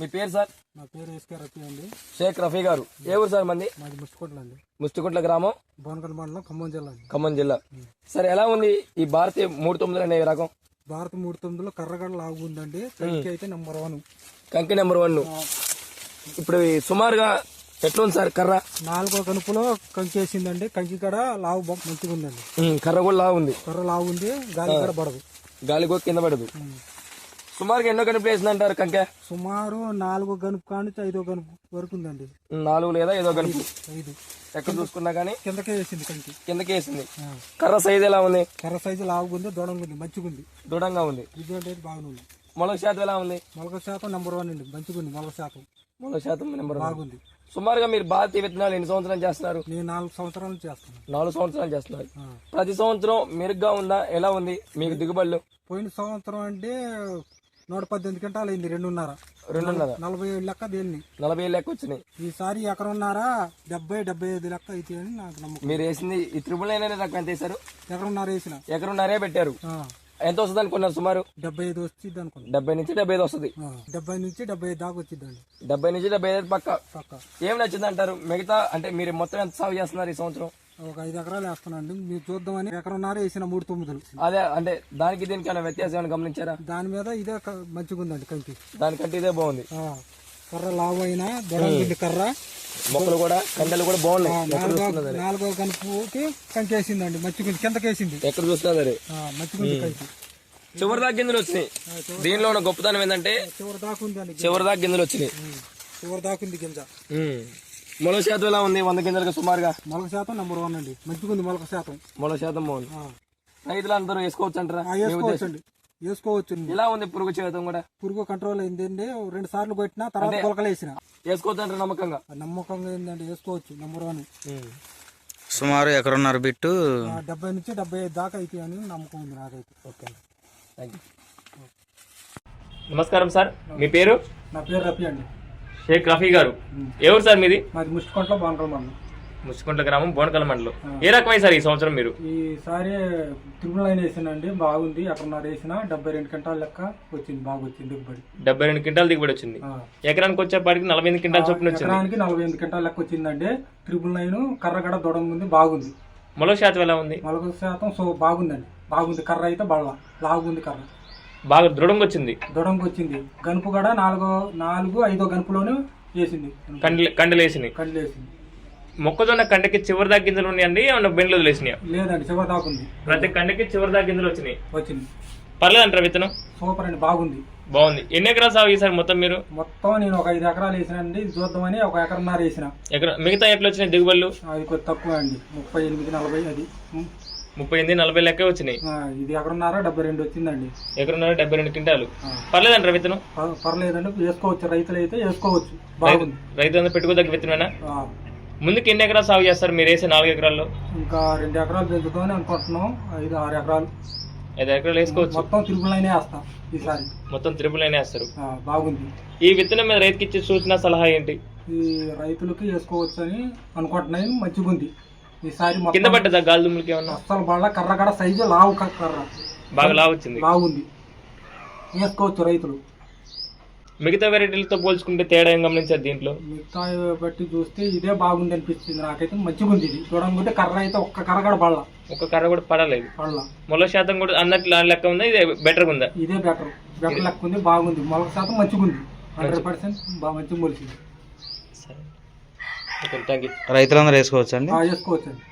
మీ పేరు సార్? నా పేరు ఎస్కే రఫీ అండి. షేక్ రఫీ గారు. ఏ ఊరు సార్ మంది? మాది ముట్టుకోట్ల అండి. ముస్టికుంట్ల గ్రామం? బోనకల్ మండలం ఖమ్మం జిల్లా అండి. ఖమ్మం జిల్లా. సార్ ఎలా ఉంది ఈ భారతీయ మూడు తొమ్మిది అనే రకం? భారత మూడు తొమ్మిదిలో కర్రగడ లాగు ఉందండి. కంకి అయితే నెంబర్ వన్ కంకి నెంబర్ వన్ ఇప్పుడు సుమారుగా ఎట్లుంది సార్ కర్ర? నాలుగో కనుపులో కంకి వేసిందండి. కంకి కడ లావు మంచిగా ఉందండి కర్ర కూడా లావు ఉంది. కర్ర లావు ఉంది. గాలి కడ పడదు. గాలి కూడా కింద పడదు. సుమారుగా ఎన్నో కనుపు వేసింది అంటారు కంకె? సుమారు నాలుగో గనుపు కానీ ఐదో గనుపు వరకు ఉందండి. నాలుగు లేదా ఏదో కనుపు ఐదు ఎక్కడ చూసుకున్నా కానీ కిందకే వేసింది కంకి. కిందకి వేసింది. కర్ర సైజ్ ఎలా ఉంది? కర్ర సైజు లావుగా ఉంది దొడంగా ఉంది మంచిగా ఉంది. దృఢంగా ఉంది. రిజల్ట్ అయితే బాగుంది మొలక శాతం ఎలా ఉంది? మొలక శాతం నెంబర్ వన్ అండి మంచిగా ఉంది మొలక శాతం. మొలక శాతం నెంబర్ బాగుంది. సుమారుగా మీరు భారతీయ విత్తనాలు ఎన్ని సంవత్సరాలు చేస్తున్నారు? నేను నాలుగు సంవత్సరాలు చేస్తున్నాను. నాలుగు సంవత్సరాలు చేస్తున్నారు. ప్రతి సంవత్సరం మెరుగ్గా ఉందా? ఎలా ఉంది? మీకు దిగుబడులు? పోయిన సంవత్సరం అంటే నూట పద్దెనిమిది గంటలు అయింది రెండున్నర. రెండున్నర. నలభై ఏడు లెక్క దేన్ని? నలభై ఏళ్ళు లెక్క వచ్చినాయి. ఈసారి ఎకరున్నారా డెబ్బై డెబ్బై ఐదు లెక్క అయితే అని నాకు నమ్మకం. మీరు వేసింది ఈ త్రిబుల్ నైన్ అనే రకం ఎంత వేశారు? ఎకరున్నర వేసిన. ఎకరున్నరే పెట్టారు. ఎంత వస్తుంది అనుకున్నారు సుమారు? డెబ్బై ఐదు వచ్చింది అనుకున్నా. డెబ్బై నుంచి డెబ్బై ఐదు వస్తుంది. డెబ్బై నుంచి డెబ్బై ఐదు దాకా వచ్చిందండి డెబ్బై నుంచి డెబ్బై ఐదు పక్క. పక్క. ఏం నచ్చింది అంటారు మిగతా అంటే మీరు మొత్తం ఎంత సాగు చేస్తున్నారు ఈ సంవత్సరం? ఒక ఐదు ఎకరాలు వేస్తున్నాండి మీరు చూద్దామని ఎకరున్నర వేసిన మూడు తొమ్మిదిలు. అదే అంటే దానికి దీనికి వ్యత్యాసం ఏమైనా గమనించారా? దాని మీద ఇదే మంచిగా ఉందండి కంకి. దానికంటే ఇదే బాగుంది. ఆ, కర్ర లావు అయినా దొడంగుంది కర్ర. మొక్కలు కూడా కండలు కూడా బాగున్నాయి. నాలుగో కనుపుకి కంకి వేసిందండి. మంచిగా ఉంది. కిందకేసింది ఎక్కడ చూస్తున్నా సరే ఆ, మంచిగా ఉంది కంకి. చివరి దాకా గింజలు వచ్చినాయి. దీనిలో ఉన్న గొప్పతనం ఏంటంటే చివరి దాకా ఉందండి చివరి దాకా గింజలు వచ్చినాయి. చివరి దాకా ఉంది గింజ. మొలక శాతం ఎలా ఉంది? వంద గింజలకు సుమారుగా? మొలక శాతం నెంబర్ వన్ అండి. మంచిగా ఉంది మొలక శాతం. మొలక శాతం బాగుంది. ఆ. రైతులు అందరూ వేసుకోవచ్చు అంటారా? ఆ, వేసుకోవచ్చు ఎలా ఉంది పురుగు శాతం కూడా? పురుగు కంట్రోల్ అయిందండి. రెండు సార్లు కొట్టినా తర్వాత కొలకలు వేసిన. వేసుకోవచ్చు అంటారు నమ్మకంగా? నమ్మకంగా ఏంటండి వేసుకోవచ్చు నెంబర్ వన్ సుమారు ఎకరున్నర బిట్టు. డెబ్బై నుంచి డెబ్బై ఐదు దాకా అయితే అని నమ్మకం ఉంది నాకైతే. ఓకే థ్యాంక్ యూ నమస్కారం సార్. మీ పేరు? నా పేరు రఫీ అండి. షేక్ రఫీ గారు ఎవరు సార్ మీది? మాది ముష్టికొంటలో మనం ముచ్చుకుంట్ల గ్రామం బోనకల్ మండలం. ఏ రకమైన సార్ ఈ సంవత్సరం మీరు? ఈసారి త్రిపుల్ లైన్ వేసినండి బాగుంది. ఎక్కడున్నారు వేసిన డెబ్బై రెండు గంటల లెక్క వచ్చింది బాగా వచ్చింది దిగుబడి. డెబ్బై రెండు క్వింటాల్ దిగుబడి వచ్చింది. ఎకరానికి వచ్చేపాటికి నలభై ఎనిమిది క్వింటాల్ చొప్పున వచ్చింది. ఎకరానికి నలభై ఎనిమిది గంటల లెక్క వచ్చిందండి. త్రిపుల్ నైన్ కర్రగడ దొడం ఉంది బాగుంది. మొలక శాతం ఎలా ఉంది? నలభై శాతం సో బాగుందండి. బాగుంది కర్ర అయితే బళ్ళ లాగుంది కర్ర. బాగా దృఢంగా వచ్చింది. దొడంకి వచ్చింది. గనుపు కూడా నాలుగో నాలుగు ఐదో గనుపులోనే వేసింది. కండలు కండలు వేసినాయి కండ్లు వేసింది. మొక్కజొన్న కండకి చివరి దాకా గింజలు ఉన్నాయండి ఏమన్నా బెండ్లు వదిలేసినాయి? లేదండి చివరి దాకా ఉంది. ప్రతి కండకి చివరి దాకా గింజలు వచ్చినాయి. వచ్చింది. పర్లేదు అంటారా విత్తనం? సూపర్ అండి బాగుంది. బాగుంది. ఎన్ని ఎకరాలు సాగు చేశారు మొత్తం మీరు? మొత్తం నేను ఒక ఐదు ఎకరాలు వేసినండి చూద్దామని ఒక ఎకరన్నర వేసిన. ఎకరా మిగతా ఎట్లా వచ్చినాయి దిగుబడులు? అది కొద్ది తక్కువ అండి. ముప్పై ఎనిమిది నలభై అది. ముప్పై ఎనిమిది నలభై లెక్క వచ్చినాయి. ఆ, ఇది ఎకరన్నర డెబ్బై రెండు వచ్చిందండి. ఎకరన్నర డెబ్బై రెండు క్వింటాలు. ఆ. పర్లేదు అంటారా విత్తనం. ప- పర్లేదండి వేసుకోవచ్చు రైతులు అయితే వేసుకోవచ్చు. బాగుంది. రైతు అంతా పెట్టుకోదగ్గ విత్తనమేనా? ఆ, ముందుకు ఎన్ని ఎకరాలు సాగు చేస్తారు? మీరు వేసే నాలుగు ఎకరాల్లో? ఇంకా రెండు ఎకరాలు పెంచుతామని అనుకుంటున్నాం. ఐదు ఆరు ఎకరాలు. ఐదు ఎకరాలు వేసుకోవచ్చు. మొత్తం తిరుపతి లైనే వేస్తాం ఈసారి. మొత్తం త్రిపుల్ అయినా వేస్తారు. ఆ, బాగుంది. ఈ విత్తనం మీద రైతుకి ఇచ్చే సూచన సలహా ఏంటి? ఈ రైతులకి వేసుకోవచ్చు అని అనుకుంటున్నాయి మంచిగా ఉంది ఈసారి కింద పడ్డదా గాలి దుమ్ములకి ఏమన్నా? అస్సలు బళ్ళ కర్ర కడ సైజు లావు కర్ర. బాగా లావు వచ్చింది. బాగుంది వేసుకోవచ్చు రైతులు. మిగతా వెరైటీలతో పోల్చుకుంటే తేడా ఏం గమనించారు దీంట్లో? మిగతా బట్టి చూస్తే ఇదే బాగుంది అనిపించింది నాకైతే. మంచిగా ఉంది ఇది. చూడకుంటే కర్ర అయితే ఒక్క కర్ర కూడా బళ్ళ ఒక కర్ర కూడా పడలేదు. బళ్ళ మొల శాతం కూడా అన్నట్లు ఆ లెక్క ఉందా? ఇది బెటర్ ఉందా? ఇదే బెటర్. బెటర్ లెక్క ఉంది బాగుంది. మొలక శాతం మంచిగా ఉంది హండ్రెడ్ పర్సెంట్ బాగా మంచిగా మొలిసింది. సరే. రైతులందరూ వేసుకోవచ్చు అండి? ఆ, వేసుకోవచ్చు అండి